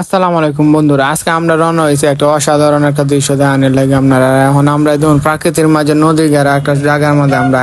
আসসালামু আলাইকুম বন্ধুরা, আজকে আমরা রওনা হয়েছি একটা অসাধারণ একটা দৃশ্য দেখানোর লাগে আপনারা এখন আমরা ধরুন প্রাকৃতির মাঝে নদী ঘেরা একটা জায়গার মধ্যে আমরা।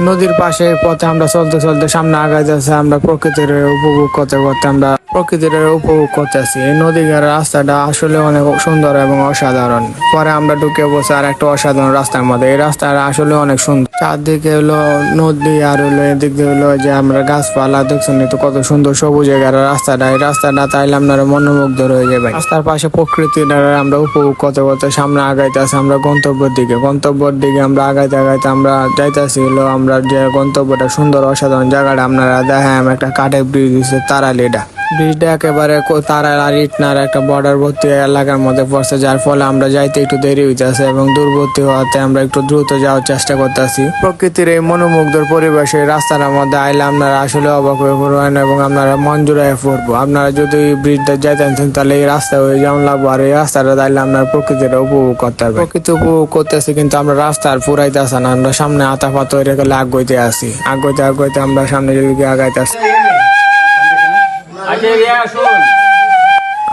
নদীর পাশে পথে আমরা চলতে চলতে সামনে আগাই যাচ্ছে আমরা প্রকৃতির উপভোগ করতে করতে আমরা প্রকৃতির উপভোগ করতেছি এই নদী ঘেরা রাস্তাটা আসলে অনেক সুন্দর এবং অসাধারণ। পরে আমরা ঢুকে বসে আর একটা অসাধারণ রাস্তার মধ্যে। এই রাস্তাটা আসলে অনেক সুন্দর। চারদিকে হলো নদী আর হলো এদিক দিয়ে হলো যে আমরা গাছপালা, দেখছেন তো কত সুন্দর সবুজ ঘেরা রাস্তাটা। এই রাস্তাটা তাইলে আপনারা মনোমুগ্ধ হয়ে যাবে রাস্তার পাশে প্রকৃতির আমরা উপভোগ করতে করতে সামনে আগাইতেছি আমরা গন্তব্যের দিকে। গন্তব্যের দিকে আমরা আগাইতে আগাইতে আমরা যাইতেছি হলো আমরা যে গন্তব্যটা সুন্দর অসাধারণ জায়গাটা আপনারা দেখেন একটা কাঠের ব্রিজ দিচ্ছে তারালিটা ব্রিজটা একেবারে কো- তারা আর ইটনার একটা বর্ডার ভর্তি এলাকার মধ্যে পড়ছে, যার ফলে আমরা যাইতে একটু দেরি হইতেছে এবং দূরবর্তী হওয়াতে আমরা একটু দ্রুত যাওয়ার চেষ্টা করতেছি। প্রকৃতির এই মনোমুগ্ধর পরিবেশে রাস্তার মধ্যে আইলে আপনারা আসলে অবাক হয়ে পড়বেন এবং আপনারা জুড়ে পড়ব। আপনারা যদি ব্রিজটা যাইতেন তাহলে এই রাস্তা হয়ে যেমন লাগবো আর এই রাস্তাটা তাইলে আপনারা প্রকৃতিটা উপভোগ করতে পারবেন প্রকৃতি উপভোগ করতেছি কিন্তু আমরা রাস্তা আর পুরাইতেছে না, আমরা সামনে আতা পাতা রেখে আগ আসি আগাইতে আগাইতে আমরা সামনে দিকে আগাইতেছি।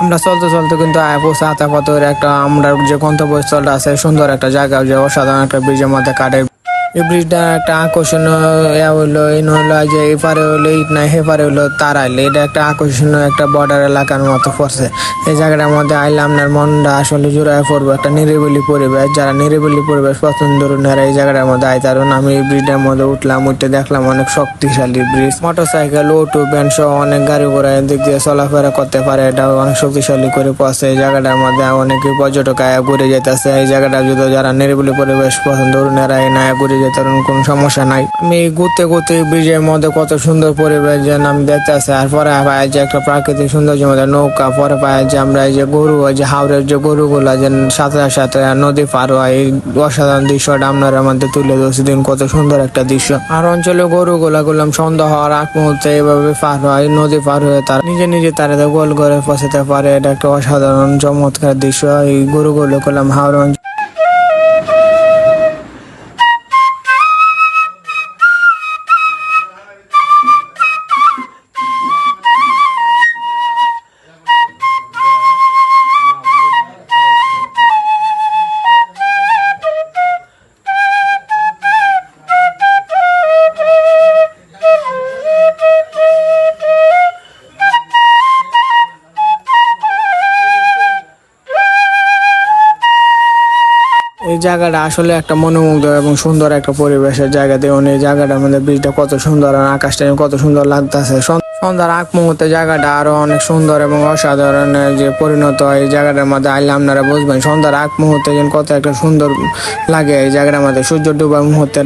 আমরা চলতে চলতে কিন্তু পাথর একটা আমরা যে গন্তব্যস্থলটা আছে, সুন্দর একটা জায়গা, যে অসাধারণ একটা ব্রিজের মধ্যে কাঠের এই ব্রিজটা একটা আকর্ষণীয় হইল এই হলো যে এপারে হলো ইট নাই হেপারে হলো তারাইল। এটা একটা আকর্ষণীয় একটা বর্ডার এলাকার মতো পড়ছে। এই জায়গাটার মধ্যে আইলে আপনার মনটা আসলে জোড়ায় পড়বে, একটা নিরিবিলি পরিবেশ। যারা নিরিবিলি পরিবেশ পছন্দ এরা এই জায়গাটার মধ্যে আইতারুন আমি এই ব্রিজটার মধ্যে উঠলাম, উঠতে দেখলাম অনেক শক্তিশালী ব্রিজ মোটরসাইকেল অটো ভ্যান সহ অনেক গাড়ি ঘোড়া এদিক দিয়ে চলাফেরা করতে পারে, এটা অনেক শক্তিশালী করে পড়ছে। এই জায়গাটার মধ্যে অনেকে পর্যটক আয়া ঘুরে যেতেছে। এই জায়গাটা যদি যারা নিরিবিলি পরিবেশ পছন্দ এরা এই না ঘুরে পারেন কোনো সমস্যা নাই। আমি ঘুরতে ঘুরতে ব্রিজের মধ্যে কত সুন্দর পরিবেশ যেন আমি দেখতেছি আর পরে পাই যে একটা প্রাকৃতিক সৌন্দর্যের মধ্যে নৌকা, পরে পাই যে আমরা এই যে গরু যে হাওড়ের যে গরুগুলা যে সাথে সাথে নদী পার হয় এই অসাধারণ দৃশ্যটা আপনার মধ্যে তুলে ধরছি। দিন কত সুন্দর একটা দৃশ্য। আর অঞ্চলে গরুগুলা গুলাম সন্ধ্যা হওয়ার আগ মুহূর্তে এইভাবে পার হয়, নদী পার হয়ে তারা নিজে নিজে তারা গোল করে পৌঁছাতে পারে। এটা একটা অসাধারণ, চমৎকার দৃশ্য। এই গরুগুলো করলাম হাওড় এই জায়গাটা আসলে একটা মনোমুগ্ধ এবং সুন্দর একটা পরিবেশের জায়গা দেখুন এই জায়গাটার মধ্যে ব্রিজটা কত সুন্দর আর আকাশটা কত সুন্দর লাগতেছে। সন্ধ্যার আগ মুহূর্তে জায়গাটা আরও অনেক সুন্দর এবং অসাধারণ যে পরিণত হয় এই জায়গাটার মধ্যে আইলে আপনারা বুঝবেন, সন্ধ্যার আগ মুহূর্তে যেন কত একটা সুন্দর লাগে এই জায়গাটার মধ্যে। সূর্য ডুবার মুহূর্তে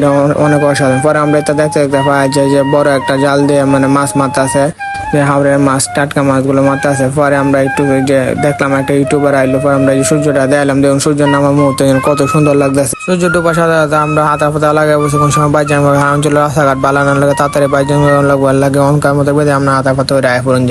অনেক অসাধারণ। পরে আমরা এটা দেখতে দেখতে পাই যে যে বড় একটা জাল দিয়ে মানে মাছ মারতেছে, যে হাওড়ের মাছ, টাটকা মাছগুলো মারতেছে। পরে আমরা একটু যে দেখলাম একটা ইউটিউবার আইলো, পরে আমরা সূর্যটা দেখলাম দেখুন সূর্য নামার মুহূর্তে যেন কত সুন্দর লাগতেছে। সূর্য ডুবা সাথে সাথে আমরা হাতা ফাতা বসে কোন সময় বাইজান অঞ্চলের রাস্তাঘাট বালানো লাগে তাড়াতাড়ি বাইজান লাগবার লাগে অনকার মতো বেঁধে আমরা হাতা ফাতা রায় পড়ুন